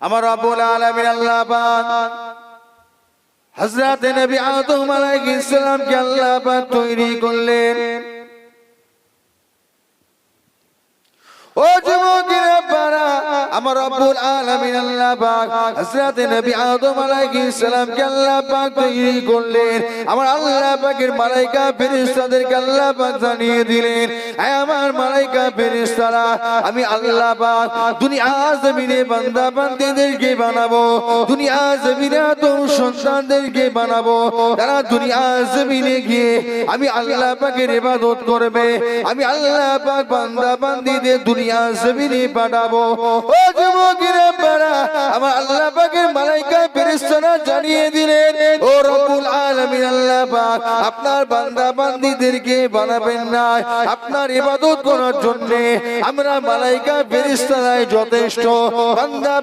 আমার রব্বুল আলামিন আল্লাহ পাক হযরত নবী আদম আলাইহিস সালাম কে আল্লাহ পাক তৈরি করলেন। ও যুবকেরা আমার রব্বুল আলামিন আল্লাহ পাক হযরত নবী আদম আলাইহিস সালামকে আল্লাহ পাক তৈরি করলেন। আমার আল্লাহ পাকের মালাইকা ফেরেশতাদেরকে আল্লাহ পাক জানিয়ে দিলেন হে আমার মালাইকা ফেরেশতারা, আমি আল্লাহ পাক দুনিয়া জমিনে বান্দা বান্দীদেরকে বানাবো, দুনিয়া জমিনে আদম সন্তানদেরকে বানাবো তারা দুনিয়া জমিনে গিয়ে আমি আল্লাহ পাকের ইবাদত করবে, আমি আল্লাহ পাক বান্দা বান্দীদের দুনিয়া জমিনে পাঠাবো। ও আপনার বান্দা বানাবেন না। আপনার ইবাদত করার জন্য আমরা মালাইকা যথেষ্ট। বান্দা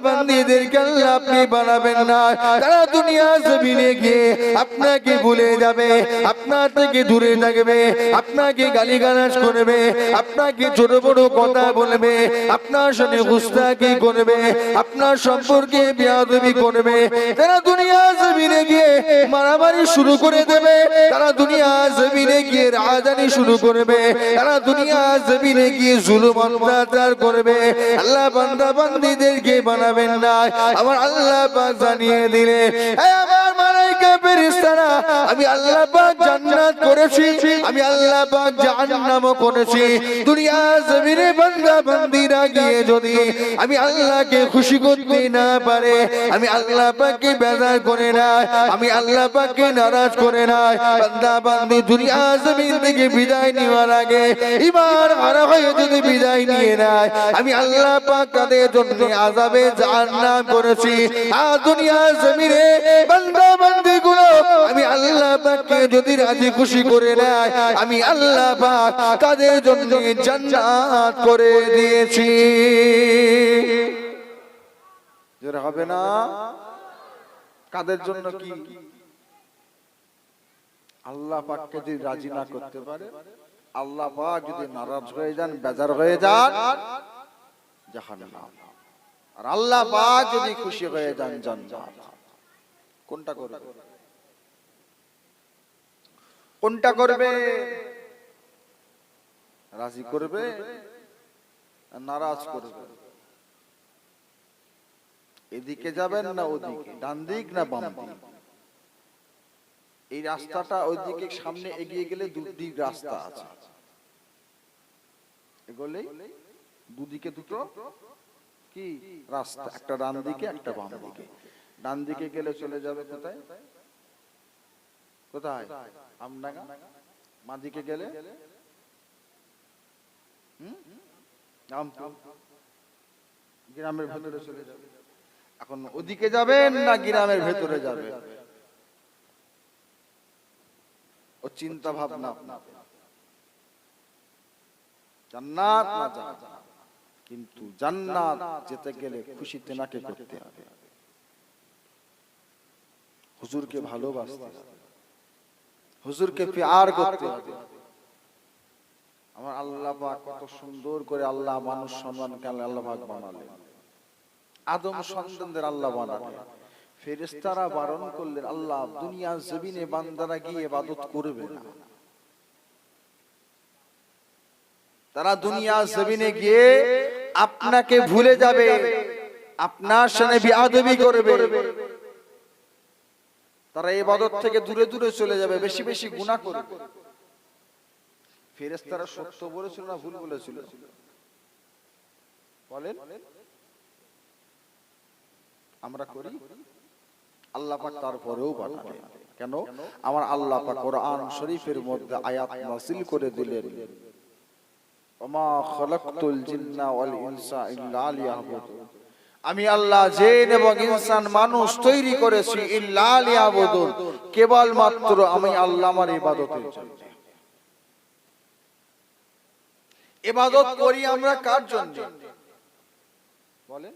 আল্লাহ আপনি বানাবেন না। তারা দুনিয়া জমিনে গিয়ে আপনাকে ভুলে যাবে, আপনার থেকে দূরে থাকবে, আপনাকে গালিগালাজ করবে, আপনাকে ছোট বড় কথা বলবে, আপনার সাথে গুস্তাকি করবে, আপনার সম্পর্কে বেয়াদবি করবে। তারা দুনিয়া জমিনে গিয়ে মারামারি শুরু করে দেবে, তারা দুনিয়া জমিনে গিয়ে রাজধানী শুরু করবে। তারা দুনিয়া জমিনে গিয়ে জুলুম, অত্যাচার করবে, আল্লাহ বান্দা বান্দীদেরকে বানাবেন না। আমার আল্লাহ জানিয়ে দিলে আমি আল্লাহ জান্নাত করেছি, আমি আল্লাহ জাহান্নামও করেছি। দুনিয়া জমিনে বান্দা বান্দীরা গিয়ে যদি আমি আল্লাহকে খুশি করতে না পারে। আমি আল্লাহ পাককে বেজার করে না আমি আল্লাহ পাককে নারাজ করে না বান্দা বান্দি দুনিয়া জমিন থেকে বিদায় নেওয়ার আগে ইমান হারা হয়ে যদি বিদায় নিয়ে নেয়, আমি আল্লাহ পাক তাদের জন্য আযাবে জাহান্নাম করেছি। আর দুনিয়া জমিনে বান্দা বান্দি গুলো আমি আল্লাহ পাককে যদি রাজি খুশি করে নেয়, আমি আল্লাহ পাক তাদের জন্য জান্নাত করে দিয়েছি। জোরে হবে না? কাদের জন্য কি? আল্লাহ পাককে যদি রাজি না করতে পারে আল্লাহ পাক যদি নারাজ হয়ে যান বেজার হয়ে যান জাহান্নাম। আর আল্লাহ পাক যদি খুশি হয়ে যান জান্নাত। কোনটা করবে? কোনটা করবে? রাজি করবে নারাজ করবে? এদিকে যাবেন না ওদিকে, ডান দিক না বাম দিক? এই রাস্তাটা ওইদিকে সামনে এগিয়ে গেলে দুদিক রাস্তা আছে। এগোলেই দুদিকে দুটো কি রাস্তা, একটা ডান দিকে, একটা বাম দিকে। ডান দিকে গেলে চলে যাবে কোথায়? কোথায়? আমডাঙ্গা? দিকে গেলে। গ্রামের ভেতরে চলে যাবে। এখন ওদিকে যাবেন না গ্রামের ভেতরে যাবে ও চিন্তা ভাবনা। জান্নাত না জান্নাত কিন্তু জান্নাত যেতে গেলে খুশিতে নাকে করতে হবে। হুজুরকে ভালোবাসতে হুজুরকে প্যার করতে হবে। আমার আল্লাহ পাক কত সুন্দর করে আল্লাহ মানুষ সম্মান সম্মানকে আল্লাহ পাক বানালেন। আদম সন্তানদের আল্লাহ বানালেন ফেরেশতারা বারণ করলেন, আল্লাহ, দুনিয়া জমিনে বান্দারা গিয়ে ইবাদত করবে না। তারা দুনিয়া জমিনে গিয়ে আপনাকে ভুলে যাবে, আপনার সামনে করবে। তারা থেকে দূরে দূরে চলে যাবে, বেশি বেশি গুনাহ করবে। ফেরেশতারা সত্য বলেছিল না ভুল বলেছিল? বলেন। আমরা করি আল্লাহ পাক তারপরেও পাঠাবে। কেন? আমার আল্লাহ পাক কোরআন শরীফের মধ্যে আয়াত নাযিল করে দিলেন। ওমা খালাকতুল জিন্না ওয়াল ইনসা ইল্লা লিয়াবুদুন। আমি আল্লাহ জিন এবং ইনসান মানুষ তৈরি করেছি ইল্লা লিয়াবুদুন। কেবল মাত্র আমি আল্লাহ আমার ইবাদতের জন্য। ইবাদত করি আমরা কার জন্য? বলেন।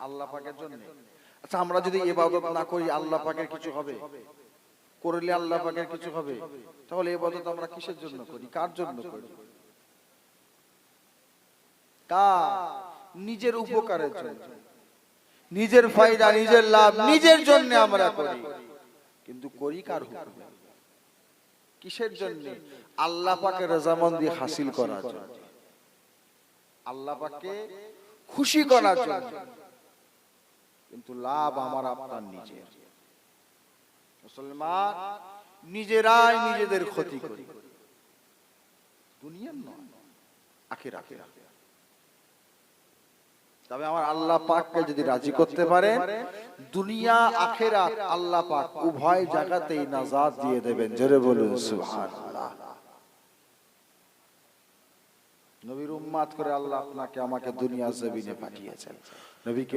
আল্লাহ পাকের জন্য। আচ্ছা আমরা যদি ইবাদত না করি আল্লাহ পাকের কিছু হবে? করলে আল্লাহ পাকের কিছু হবে? তাহলে ইবাদত আমরা কিসের জন্য করি? কার? জন্য করি? কার? নিজের উপকারের জন্য। নিজের ফায়দা নিজের লাভ নিজের জন্য আমরা করি। কিন্তু করি কার হুকুমে? কিসের জন্য? আল্লাহ পাকের রজামন্দি হাসিল করার জন্য। আল্লাহ পাককে খুশি করার জন্য। কিন্তু লাভ আমার আপনার নিজের। মুসলমান, নিজেরাই নিজেদের ক্ষতি করি। দুনিয়ার নয় আখের আখের তবে আমার আল্লাহ পাককে যদি রাজি করতে পারে দুনিয়া, আখেরাত আল্লাহ পাক উভয় জায়গাতেই নাজাত দিয়ে দেবেন। জোরে বলুন, সুবহানাল্লাহ। উম্মাত করে আল্লাহ আপনাকে আমাকে দুনিয়া জমিনে পাঠিয়েছেন। নবীকে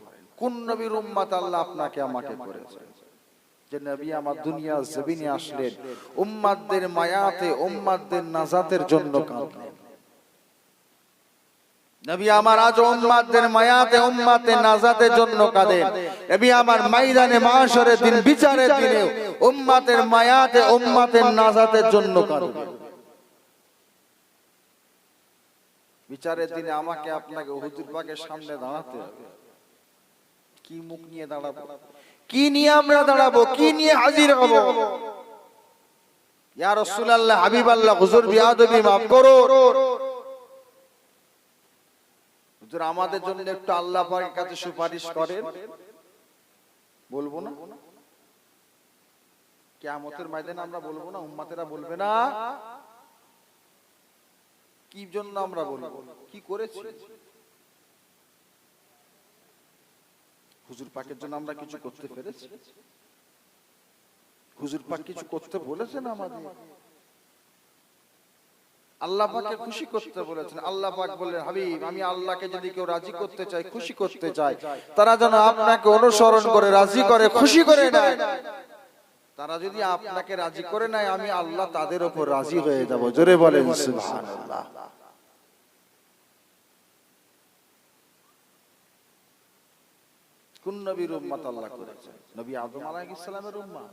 করেন। কোন নবীর উম্মাত আল্লাহ আপনাকে আমাকে করেছেন যে নবী আমার দুনিয়া জমিনে আসলেন, উম্মাদদের মায়াতে, উম্মাদদের নাজাতের জন্য কাঁদলেন। নবী আমার আজ উম্মাদের মায়াতে উম্মাতের নাজাতের জন্য কাঁদেন। নবী আমার ময়দানে মাশরের দিন, বিচারের দিনে উম্মাতের মায়াতে উম্মাতের নাজাতের জন্য কাঁদেন বিচারের দিনে আমাকে আপনাকে হুজুর পাকের সামনে দাঁড়াতে হবে। কি মুখ নিয়ে দাঁড়াবো? কি নিয়ে আমরা দাঁড়াবো? কি নিয়ে হাজির হব? হুজুর বিয়াদবি করো। হুজুর, আমাদের জন্য একটু আল্লাহ পাকের কাছে সুপারিশ করেন। বলব না? কিয়ামতের ময়দানে আমরা বলব না? উম্মতেরা বলবে না? কি জন্য আমরা বলব? কি করেছি? হুজুর পাকের জন্য আমরা কিছু করতে পেরেছি। হুজুর পাক কিছু করতে বলেছেন আমাদের। আল্লাহ পাককে খুশি করতে বলেছেন। আল্লাহ পাক বললেন, হাবিব, আমি আল্লাহকে যদি কেউ রাজি করতে চাই খুশি করতে চাই তারা যেন আপনাকে অনুসরণ করে, রাজি করে, খুশি করে নেয়। তারা যদি আপনাকে রাজি করে নেয় আমি আল্লাহ তাদের উপর রাজি হয়ে যাব। জোরে বলেন সুবহানাল্লাহ। কোন নবীর উম্মত আল্লাহ করেছে নবী আদম আলাইহিস সালামের উম্মত।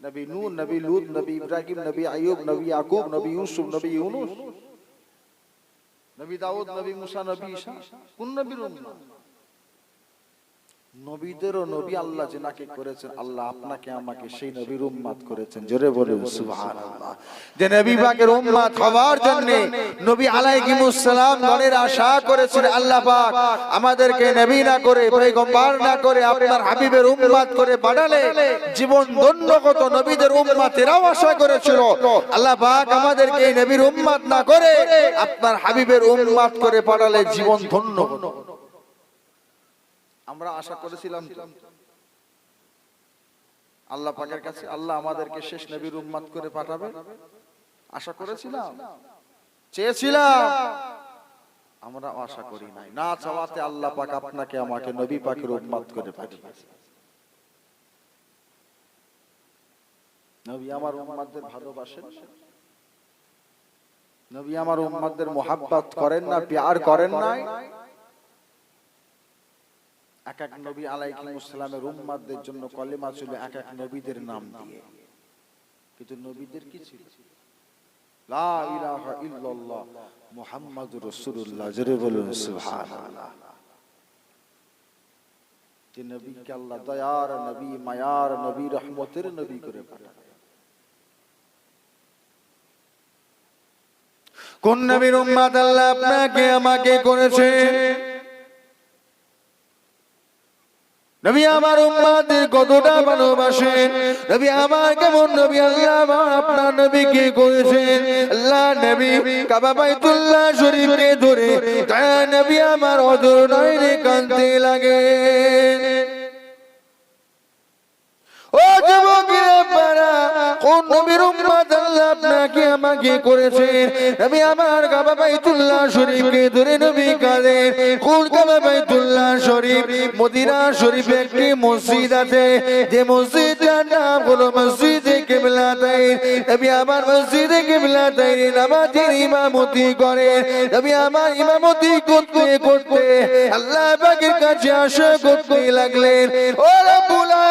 নবী নূহ নবী লূত নবী ইব্রাহিম নবী আইয়ুব নবী ইয়াকুব নবী ইউসুফ নবী ইউনুস। নবী দাউদ নবী মুসা নবী ঈসা কোন নবীর উম্মত? নবীদেরও নবী আল্লাহ যেনাকে করেছেন, আল্লাহ আপনাকে আমাকে সেই নবীর উম্মাত করেছেন। জোরে বলুন, সুবহানাল্লাহ। যে নবী পাকের উম্মাত হওয়ার জন্য নবী আলাইহিমুস সালাম গণের আশা করেছেন, আল্লাহ পাক আমাদেরকে নবী না করে, পয়গম্বর না করে, আপনার হাবিবের উম্মাত করে বাড়ালে জীবন কত নবীদের উম্মাতেরাও আশা করেছিল। আল্লাহ পাক আমাদেরকে নবীর উম্মাত না করে আপনার হাবিবের উম্মাত করে বাড়ালে জীবন ধন্য হতো আমরা আশা করেছিলাম আল্লাহ পাকের কাছে আল্লাহ আমাদেরকে শেষ নবীর উম্মাত করে পাঠাবে। আশা করেছিলাম? চেয়েছিলাম? আমরা আশা করি নাই। না চাওয়াতে আল্লাহ পাক আপনাকে আমাকে নবী পাকের উম্মাত করে পাঠিয়েছে। নবী আমার উম্মাতদের ভালোবাসেন। নবী আমার উম্মাতদের মোহাব্বত করেন না প্যার করেন না এক এক নবী আলাইহিমুসসালামের উম্মাতদের জন্য কলেমা ছিল এক এক নবীদের নাম দিয়ে। কিন্তু নবীদের কি ছিল? লা ইলাহা ইল্লাল্লাহ, মুহাম্মাদুর রাসূলুল্লাহ, জোরে বলুন, সুবহানাল্লাহ। যে নবীকে আল্লাহ দয়ার নবী, মায়ার নবী, রহমতের নবী করে পাঠান কোন নবীর উম্মাত আল্লাহ আপনাকে আমাকে করেছে? নবী আমার উম্মাদের কতটা ভালোবাসেন? নবী আমার কেমন নবী? আল্লাহ আমার আপনার নবীকে করেছেন? আল্লাহ নবী কাবা বাইতুল্লাহ শরীফকে ধরে, দয়া নবী আমার অদর নয়নে কাঁদতে লাগে ও যুবকেরা পারা কোন উম্মত আল্লাহ আপনাকে আমাকে করেছেন নবী আমার কাবা বাইতুল্লাহ শরীফকে ধরে নবী কাঁদেন কোন কাবা বাইতুল্লাহ শরীফ? মদিনা শরীফে একটি মসজিদ আছে। যে মসজিদটার নাম হলো মসজিদে কিবলাতাইন নবী আমার মসজিদে কিবলাতাইন নামাজের ইমামতি করে। নবী আমার ইমামতি করতে করতে আল্লাহ পাকের কাছে আশা করতে লাগলেন ও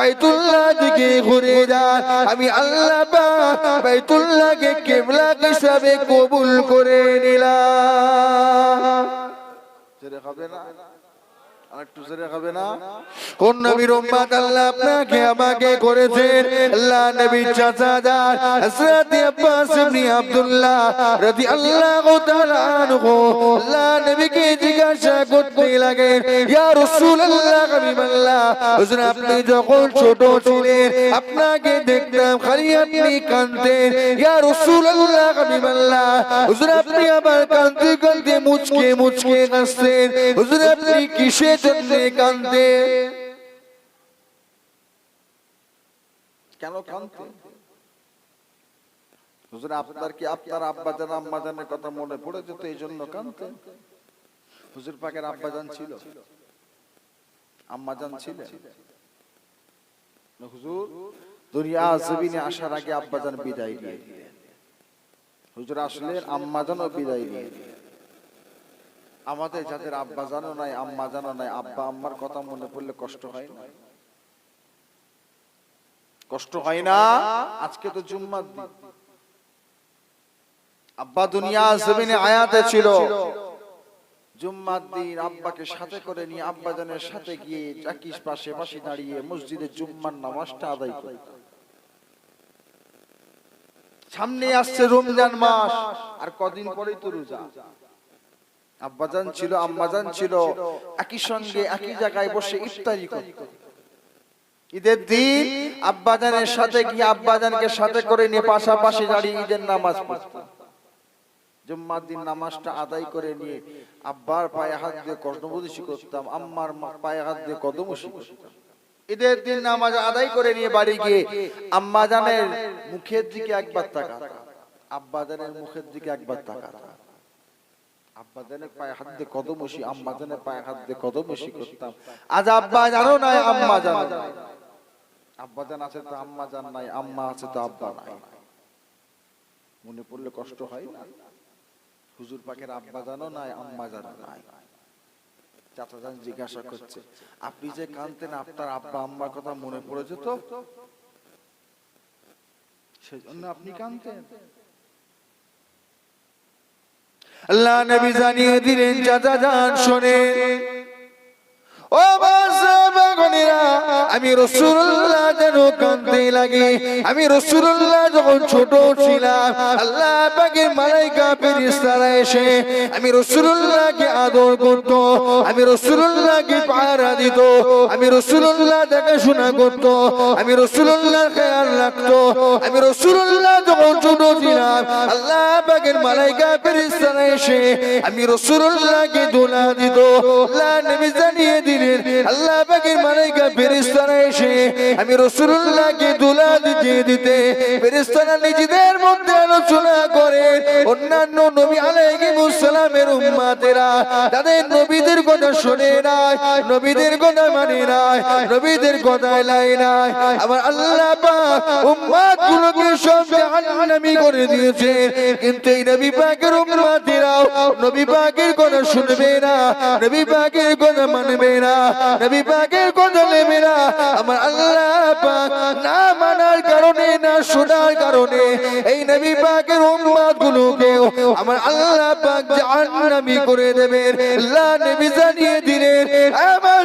বাইতুল্লাহ দিকে ঘুরে যান। আমি আল্লাহ বাইতুল্লাহকে কেবলা হিসাবে কবুল করে নিলাম। জোরে হবে না? কোন নবীর উম্মত আল্লাহ আপনাকে আমাকে করেছেন? আল্লাহ নবীর চাচা যান, হযরত আব্বাস ইবনে আব্দুল্লাহ রাদিয়াল্লাহু তাআলা আনহু। আল্লাহ নবীকে জিজ্ঞাসা করতে লাগেন, ইয়া রাসূলুল্লাহ, হাবিবাল্লাহ, হুজুর, আপনি যখন ছোট ছিলেন, আপনাকে দেখতাম খালি আপনি কাঁদতেন। ইয়া রাসূলুল্লাহ, হাবিবাল্লাহ, হুজুর, আপনি আবার কাঁদতে কাঁদতে মুচকে মুচকে হাসতেন হুজুর, আপনি কিসের জন্য কাঁদতেন কেন কাঁদতেন হুজুর, আপনার কি আপনার আব্বাজান, আম্মাজানের কথা মনে পড়ে যেত এই জন্য কাঁদতেন হুজুর পাকের আব্বাজান ছিল। আম্মাজান ছিলেন। হুজুর, দুনিয়া জমিনে আসার আগে আব্বাজান বিদায় দিয়ে দিলেন হুজুর আসলেন, আম্মাজানও বিদায় নিয়ে দিলেন আমাদের যাদের আব্বা জানো নাই, আম্মা জানো নাই, আব্বা আম্মার কথা মনে পড়লে কষ্ট হয় না? কষ্ট হয় না? আজকে তো জুম্মার দিন। আব্বা দুনিয়া জমিনে আয়াতে ছিল। জুম্মার দিন আব্বাকে সাথে করে নিয়ে আব্বা জানের সাথে গিয়ে চাকিস পাশে পাশে দাঁড়িয়ে মসজিদে জুম্মার নামাজটা আদায় করত। সামনে আসছে রমজান মাস, আর কদিন পরেই তো রোজা। আব্বাজান ছিল আম্মাজান ছিল একই সঙ্গে একই জায়গায় বসে ইফতারি করত। ঈদের দিন আব্বাজানের সাথে গিয়ে আব্বাজানকে সাথে করে নিয়ে পাশাপাশি দাঁড়িয়ে ঈদের নামাজ পড়ত। জুম্মার দিন নামাজটা আদায় করে নিয়ে আব্বার পায়ে হাত দিয়ে কর্ণবদশি করতাম আম্মার পায়ে হাত দিয়ে কদমশি করতাম ঈদের দিন নামাজ আদায় করে নিয়ে বাড়ি গিয়ে আম্মাজানের মুখের দিকে একবার তাকাতাম। আব্বাজানের মুখের দিকে একবার তাকাতাম। আব্বাজানের পায়ে হাত দিয়ে কদমশি আম্মাজানের পায়ে হাত দিয়ে কদমশি করতাম। আজ আব্বা জানো নাই আম্মা জানো আব্বা জান আছে তো আম্মা জান নাই আম্মা আছে তো আব্বা নাই। মনে পড়লে কষ্ট হয় না? হুজুর পাকের আব্বা জানো নাই আম্মা জানো নাই। চাচা জান জিজ্ঞাসা করছে আপনি যে কানতেন আপনার আব্বা আম্মার কথা মনে পড়ে যেত সেজন্য আপনি কানতেন আল্লাহ নবী জানিয়ে দিলেন চাচা যান শোনে ও আমি রসুল্লাহ যেন কাঁদতে লাগে। আমি রসুল্লাহ যখন ছোট ছিলাম, আল্লাহ পাকের মালাইকা ফেরেশতারা এসে আমি রসুল্লাহকে আদর করত, আমি রসুল্লাহকে পাহারা দিত, আমি রসুল্লাহ দেখাশোনা করত, আমি রসুল্লাহ খেয়াল রাখতো, আমি রসুল্লাহ যখন ছোট ছিলাম, আল্লাহ পাকের মালাইকা ফেরেশতারা এসে আমি রসুল্লাহকে দোলা দিত, আল্লাহ নবী জানিয়ে দিলেন, আল্লাহ পাকের মালাইকা ফেরেশতারা এসে আমি রসুল্লাহকে দোলা দিতে দিতে ফেরেশতারা নিজেদের মধ্যে আলোচনা করে। অন্যান্য নবী আলাইহিস সালামের উম্মতেরা তাদের নবীদের কথা শুনে নাই, নবীদের কথা মানে নাই, নবীদের কথা লাই নাই। আমার আল্লাহ পাক উম্মত গুলোকে সব জাহান্নামী করে দিয়েছে। কিন্তু এই নবী পাকের উম্মতেরাও নবী পাকের কথা শুনবে না, নবী পাকের কথা মানবে না, নবী পাকের না আমার আল্লাহ পাক না মানার কারণে, না শোনার কারণে, এই নবী পাকের উম্মত গুলোকেও আমার আল্লাহ পাক জাহান্নামী করে দেবেন। আল্লাহ নবী জানিয়ে দিলেন, আমার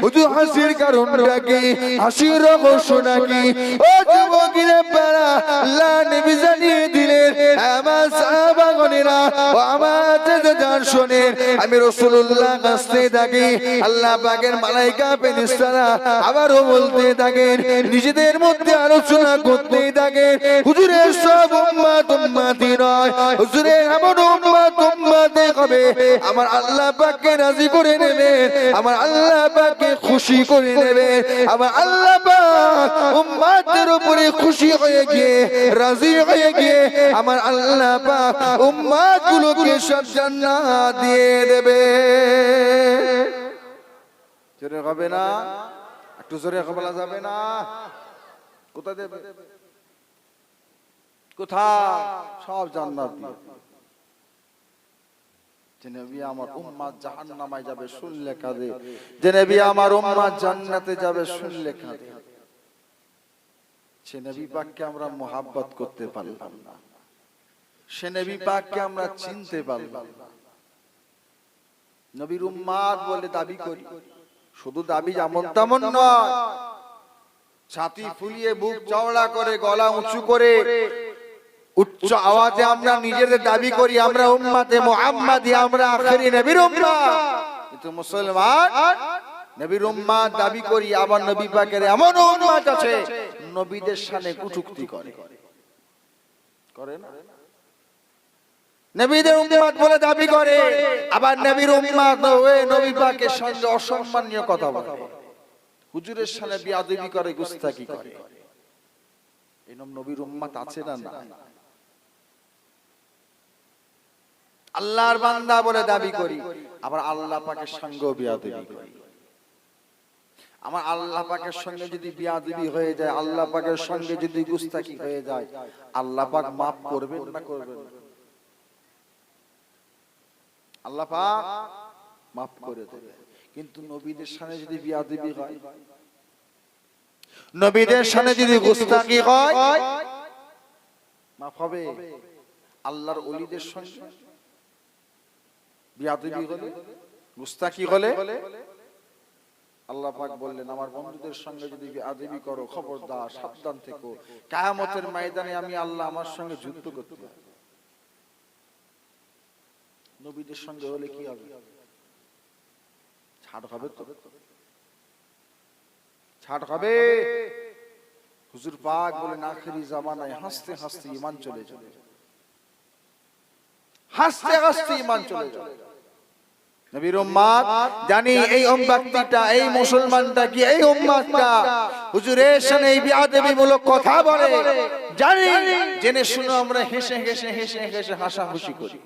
হুজুর হাসির কারণটা কি? হাসির রহস্য নাকি ও যুবকেরা পারা আল্লাহ নবী জানিয়ে দিলেন। আমার সাহাবাগণেরা ও আমার যান শোনেন। আমি রসুল্লাহ কাছে থাকি। আল্লাহ পাকের মালাইকা পেনিস্তারা আবারও বলতে থাকেন। নিজেদের মধ্যে আলোচনা করতে থাকেন। হুজুরের সব উম্মাত উম্মাতি নয়। হুজুরের আমার উম্মাত উম্মাতে হবে আমার আল্লাহ পাককে রাজি করে নেবে আমার আল্লাহ পাককে খুশি করে নেবে আমার আল্লাহ উম্মাতের উপরে খুশি হয়ে গিয়ে, রাজি হয়ে গিয়ে আমার আল্লাহ উম্মাত গুলোকে সব জান্নাত দিয়ে দেবে। জোরে হবে না? একটু জোরে বলা যাবে না? কোথায় দেবে? কোথায়? সব জান্নাত দিয়ে যে নবী আমার উম্মাত জাহান্নামায় যাবে শুনলে কাঁদে। যে নবী আমার উম্মাত জান্নাতে যাবে শুনলে কাঁদে। সে নবী পাককে আমরা মোহাব্বত করতে পারলাম না। সে নবী পাককে আমরা চিনতে পারলাম না। নবীর উম্মাদ বলে দাবি করি। শুধু দাবি যেমন তেমন নয়। ছাতি ফুলিয়ে বুক চওড়া করে গলা উঁচু করে উচ্চ আওয়াজে আমরা নিজেদের দাবি করি, আমরা উম্মাতে মুহাম্মাদি, আমরা আখেরি নবীর কিন্তু মুসলমান নবীর দাবি করি নবী পাকের এমন আছে, নবীদের সামনে কুটুক্তি করে। করে না? নবীদের বলে দাবি করে, আবার নবীর হয়ে নবী পাকের সঙ্গে অসম্মানীয় কথা বলে। হুজুরের সামনে বিয়াদবি করে গুস্তাকি করে। এরকম নবীর আছে না না আল্লাহর বান্দা বলে দাবি করি আবার আল্লাহ পাকের সঙ্গেও বিয়াদবি করি। আমার আল্লাহ পাকের সঙ্গে যদি বিয়াদবি হয়ে যায় আল্লাহ পাকের সঙ্গে যদি গুস্তাকি হয়ে যায় আল্লাহ পাক মাফ করবেন না করবেন? আল্লাহ পাক মাফ করে দেবে। কিন্তু নবীদের সামনে যদি বিয়াদবি হয় নবীদের সামনে যদি গুস্তাকি হয় মাফ হবে। আল্লাহর ওলিদের সঙ্গে গুস্তাকি হলে আল্লাহ পাক বললেন, আমার বন্ধুদের সঙ্গে যদি বিয়াদবি করো, খবরদার, সাবধান থেকো। কায়ামতের ময়দানে আমি আল্লাহ আমার সঙ্গে যুদ্ধ করতে হবে নবীদের সঙ্গে হলে কি হবে? ছাড় হবে তো? ছাড় হবে? হুজুর পাক বলে আখেরি জামানায় হাসতে হাসতে ইমান চলে যাবে। হাসতে হাসতে ইমান চলে যাবে। নবীর জানি এই এই মুসলমানটা কি এই হুজুরের সামনে কথা বলে। জানি জেনে শুনে আমরা হেসে হেসে হেসে হেসে হাসাহাসি করি।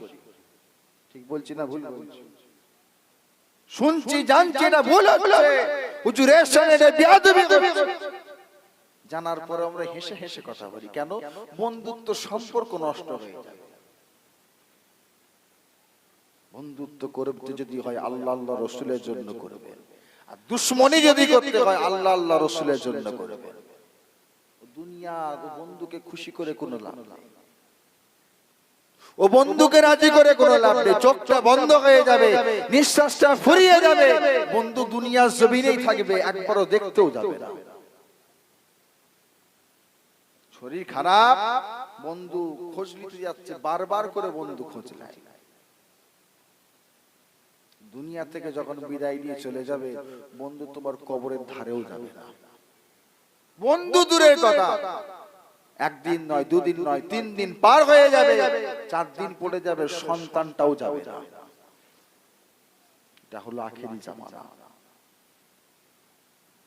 ঠিক বলছি না ভুল বলছি? শুনছি জানছি না ভুল হচ্ছে। হুজুরের সামনে বিয়াদবি জানার পরে আমরা হেসে হেসে কথা বলি। কেন? বন্ধুত্ব সম্পর্ক নষ্ট হয়ে যায়। বন্ধুত্ব করতে যদি হয় আল্লাহ আল্লাহ রসুলের জন্য করবে। আর দুশ্মনী যদি করতে হয় আল্লাহ আল্লাহ রসুলের জন্য করবে। দুনিয়া ও বন্ধুকে খুশি করে কোনো লাভ নেই। ও বন্ধুকে রাজি করে কোনো লাভ নেই। চোখটা বন্ধ হয়ে যাবে নিঃশ্বাসটা ফুরিয়ে যাবে। বন্ধু দুনিয়ার জমিনেই থাকবে একবারও দেখতেও যাবে না। শরীর খারাপ বন্ধু খোঁজ নিতে যাচ্ছে বারবার করে বন্ধু খোঁজ নেয়। দুনিয়া থেকে যখন বিদায় নিয়ে চলে যাবে, বন্ধু তোমার কবরের ধারেও যাবে না। বন্ধু দূরের কথা। একদিন নয়, দুদিন নয়, তিন দিন পার হয়ে যাবে, চার দিন পড়ে যাবে, সন্তানটাও যাবে না। এটা হলো আখেরি জামানা।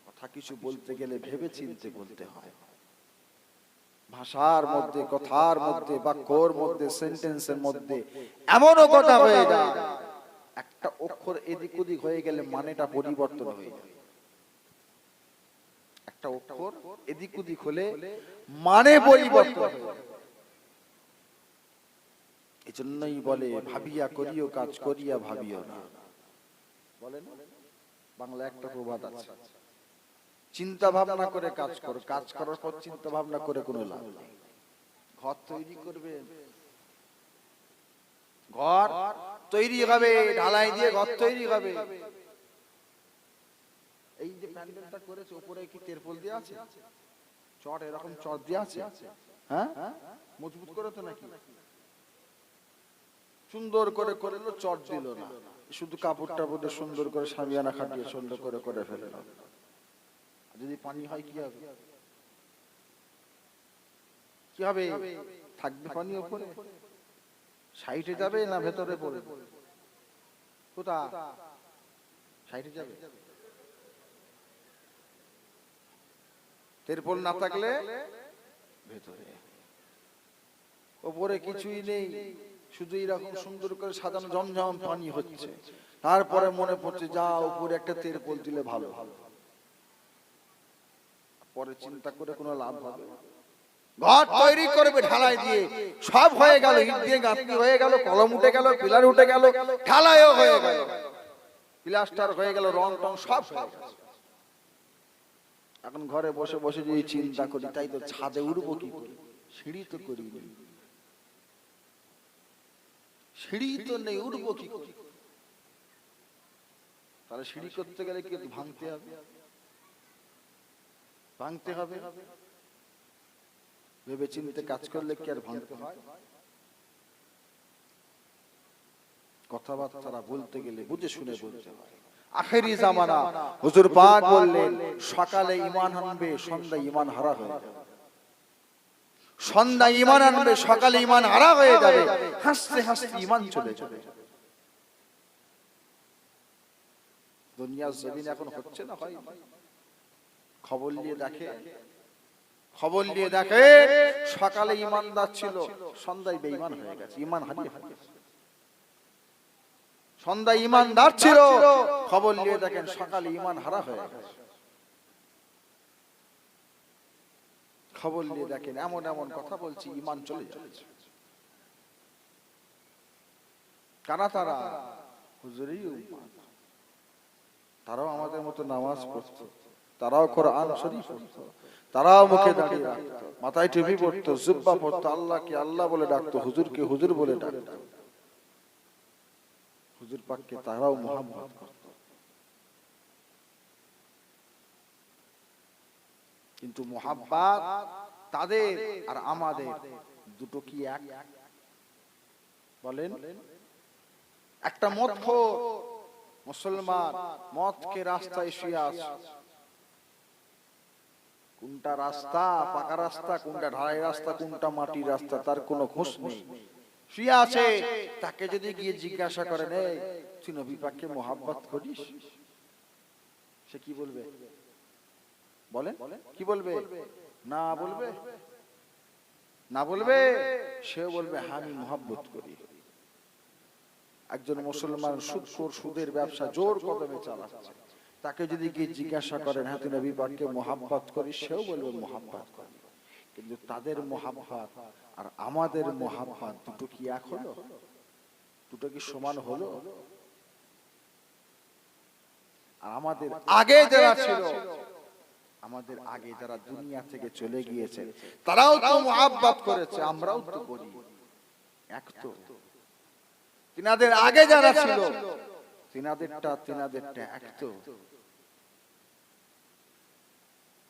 কথা কিছু বলতে গেলে ভেবে চিনতে বলতে হয়। ভাষার মধ্যে, কথার মধ্যে, বাক্যর মধ্যে, সেন্টেন্সের মধ্যে এমনও কথা হয়ে যায়। একটা অক্ষর এদিক ওদিক হয়ে গেলে মানেটা পরিবর্তন হয়ে যায়। একটা অক্ষর এদিক ওদিক হলে মানে পরিবর্তন। এজন্যই বলে, ভাবিয়া করিও কাজ, করিয়া ভাবিও না। বলেন বাংলা একটা প্রবাদ আছে। চিন্তা ভাবনা করে কাজ করো, কাজ করার পর চিন্তা ভাবনা করে কোনো লাভ নেই। ঘর তৈরি করবে ঘর তৈরি হবে, ঢালাই দিয়ে ঘর তৈরি হবে। এই যে প্যান্ডেলটা করেছে, উপরে কি তেরপল দিয়ে আছে? চট, এরকম চট দিয়ে আছে? হ্যাঁ? মজবুত করে তো নাকি? সুন্দর করে করল, চট দিল না। শুধু কাপড় টাপড়ে সুন্দর করে সামিয়ানা খাটিয়ে সুন্দর করে করে ফেলল। যদি পানি হয়, কি হবে? কি হবে? থাকবে পানি উপরে? সাইডে যাবে না ভেতরে পড়বে? কোথা? সাইডে যাবে? তেরপল না থাকলে ভেতরে। ওপরে কিছুই নেই শুধু এরকম সুন্দর করে সাজানো জমজম পানি হচ্ছে। তারপরে মনে পড়ছে যা উপরে একটা তেরপল দিলে ভালো। পরে চিন্তা করে কোনো লাভ হবে? না। ঘর তৈরি করবে ঢালাই দিয়ে। সব হয়ে গেল ইট দিয়ে গাঁথনি হয়ে গেল কলম উঠে গেল পিলার উঠে গেল ঢালাইও হয়ে গেল। প্লাস্টার হয়ে গেল রং টং সব হয়ে এখন ঘরে বসে বসে যদি চিন্তা করি তাই তো ছাদে উঠবো কি করে? সিঁড়ি তো করিনি সিঁড়ি তো নেই উঠবো কি করে? তাহলে সিঁড়ি করতে গেলে কি ভাঙতে হবে? ভাঙতে হবে? ভেবে চিন্তে কাজ করলে কি আর ভাঙতে হয়? কথাবার্তা বলতে গেলে বুঝে শুনে বলতে হয়। আখেরি জামানা, হুজুর পাক বললেন, সকালে ইমান আনবে, সন্ধ্যায় ইমান হারা হয়ে যাবে। সন্ধ্যায় ইমান আনবে, সকালে ইমান হারা হয়ে যাবে। হাসতে হাসতে ইমান চলে যাবে। দুনিয়ার জমিন এখন হচ্ছে না হয় খবর নিয়ে দেখে খবর নিয়ে দেখে সকালে ইমানদার ছিল। সন্ধ্যায় বেঈমান হয়ে গেছে। ইমান হারিয়ে ফেলেছে। সন্ধ্যায় ইমানদার ছিল। খবর নিয়ে দেখেন সকালে ইমান হারা হয়ে গেছে। খবর নিয়ে দেখেন এমন এমন কথা বলছি ইমান চলে যাচ্ছে। কারা তারা? উম্মাদ। তারাও আমাদের মতো নামাজ পড়তো। তারাও কোরআন শরীফ পড়তো, তারাও মুখে দাঁড়িয়ে রাখতো। মাথায় টুপি পড়তো, জুব্বা পড়তো, আল্লাহকে আল্লাহ বলে ডাকতো, হুজুরকে হুজুর বলে ডাকতো। হুজুর পাককে তারাও মোহাম্মত করত। কিন্তু মোহাব্বাত তাদের আর আমাদের দুটো কি এক? বলেন, একটা মত মুসলমান মদকে রাস্তায় শুয়ে আছে। কোনটা রাস্তা, পাকা রাস্তা, কোনটা ঢালাই রাস্তা, কোনটা মাটির রাস্তা, তার কোনো খোঁজ নেই। শুয়ে আছে, তাকে যদি গিয়ে জিজ্ঞাসা এই, তুই নবী মোহাব্বত করিস? সে কি বলবে? বলেন, কি বলবে? না বলবে? না বলবে? সে বলবে হ্যাঁ আমি মোহাব্বত করি। একজন মুসলমান সুদখোর সুদের ব্যবসা জোর কদমে চালাচ্ছে। তাকে যদি গিয়ে জিজ্ঞাসা করেন হ্যাঁ তুই নবী পাককে মোহাব্বত করিস? সেও বলবে, মোহাব্বত করি। কিন্তু তাদের মোহাব্বত আর আমাদের মোহাব্বত দুটো কি এক হলো? দুটো কি সমান হলো? আর আমাদের আগে যারা ছিল, আমাদের আগে যারা দুনিয়া থেকে চলে গিয়েছে, তারাও তো মোহাব্বত করেছে, আমরাও তো করি। এক তো। তিনাদের আগে যারা ছিল তিনাদেরটা তিনাদেরটা এক তো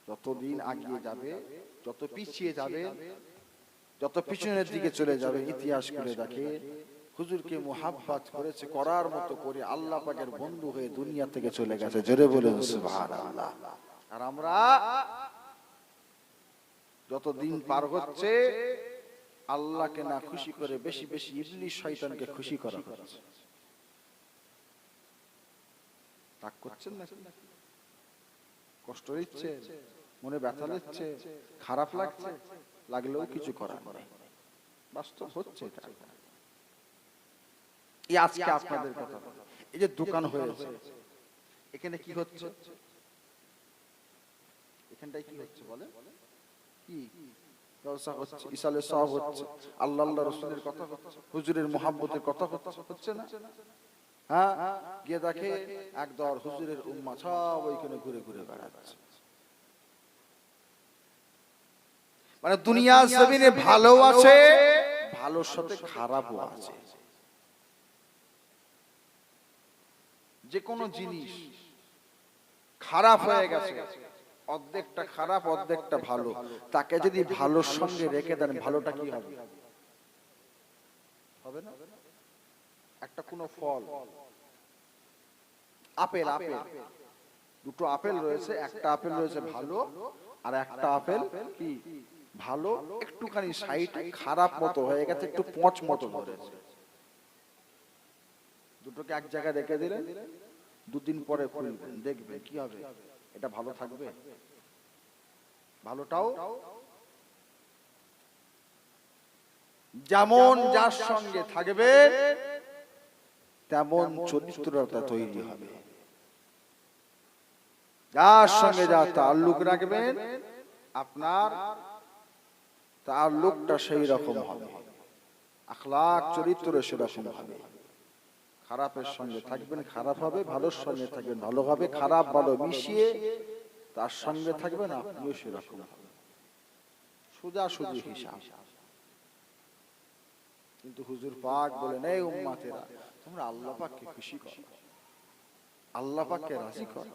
যতদিন আগিয়ে যাবে যত পিছিয়ে যাবে যত পিছনের দিকে চলে যাবে ইতিহাস করে দেখে হুজুরকে মোহাব্বত করেছে করার মতো করে আল্লাহ পাকের বন্ধু হয়ে দুনিয়া থেকে চলে গেছে। জোরে বলে সুবহানাল্লাহ। আর আমরা যত দিন পার হচ্ছে আল্লাহকে না খুশি করে বেশি বেশি ইবলিশ শয়তানকে খুশি করা হচ্ছে। রাগ করছেন না কষ্ট দিচ্ছে মনে ব্যথা দিচ্ছে, খারাপ লাগছে, লাগলেও কিছু করার নেই। বাস্তব হচ্ছে এটা। এই আজকে আপনাদের কথা এই যে দোকান হয়েছে, এখানে কি হচ্ছে? এখানটায় কি হচ্ছে বলে? কি? ব্যবসা হচ্ছে ইসালের সব হচ্ছে, আল্লাহ আল্লাহ রসুলের কথা হচ্ছে, হুজুরের মোহাম্মতের কথা হচ্ছে না? হ্যাঁ গিয়ে দেখে একদল হুজুরের উম্মা সব ওইখানে ঘুরে ঘুরে বেড়াচ্ছে। মানে দুনিয়া জমিনে ভালো আছে ভালোর সাথে খারাপও আছে। যে কোনো জিনিস খারাপ হয়ে গেছে অর্ধেকটা খারাপ অর্ধেকটা ভালো। তাকে যদি ভালোর সঙ্গে রেখে দেন ভালোটা কি হবে? হবে না? একটা কোনো ফল। Apple apple. দুটো আপেল রয়েছে, একটা আপেল রয়েছে ভালো আর একটা আপেল কি? ভালো, একটুখানি সাইড খারাপ মতো, হয়ে গেছে একটু পচ মতো ধরেছে। দুটোকে এক জায়গায় রেখে দিলেন, দুদিন পরে খুলবেন দেখবেন কি হবে, এটা ভালো থাকবে। ভালোটাও যেমন যার সঙ্গে থাকবে তেমন চরিত্রতা তৈরি হবে। যার সঙ্গে যা তাল্লুক রাখবেন আপনার তাল্লুকটা সেই রকম হবে। আখলাক চরিত্র সেরকম হবে। খারাপের সঙ্গে থাকবেন খারাপ হবে ভালোর সঙ্গে থাকবেন ভালো হবে খারাপ ভালো মিশিয়ে তার সঙ্গে থাকবেন আপনিও সেরকম হবে। সোজা সুজি হিসাব। কিন্তু হুজুর পাক বলেন এই উম্মাতেরা তোমরা আল্লাহ পাককে খুশি করো। আল্লাহ রাজি করো।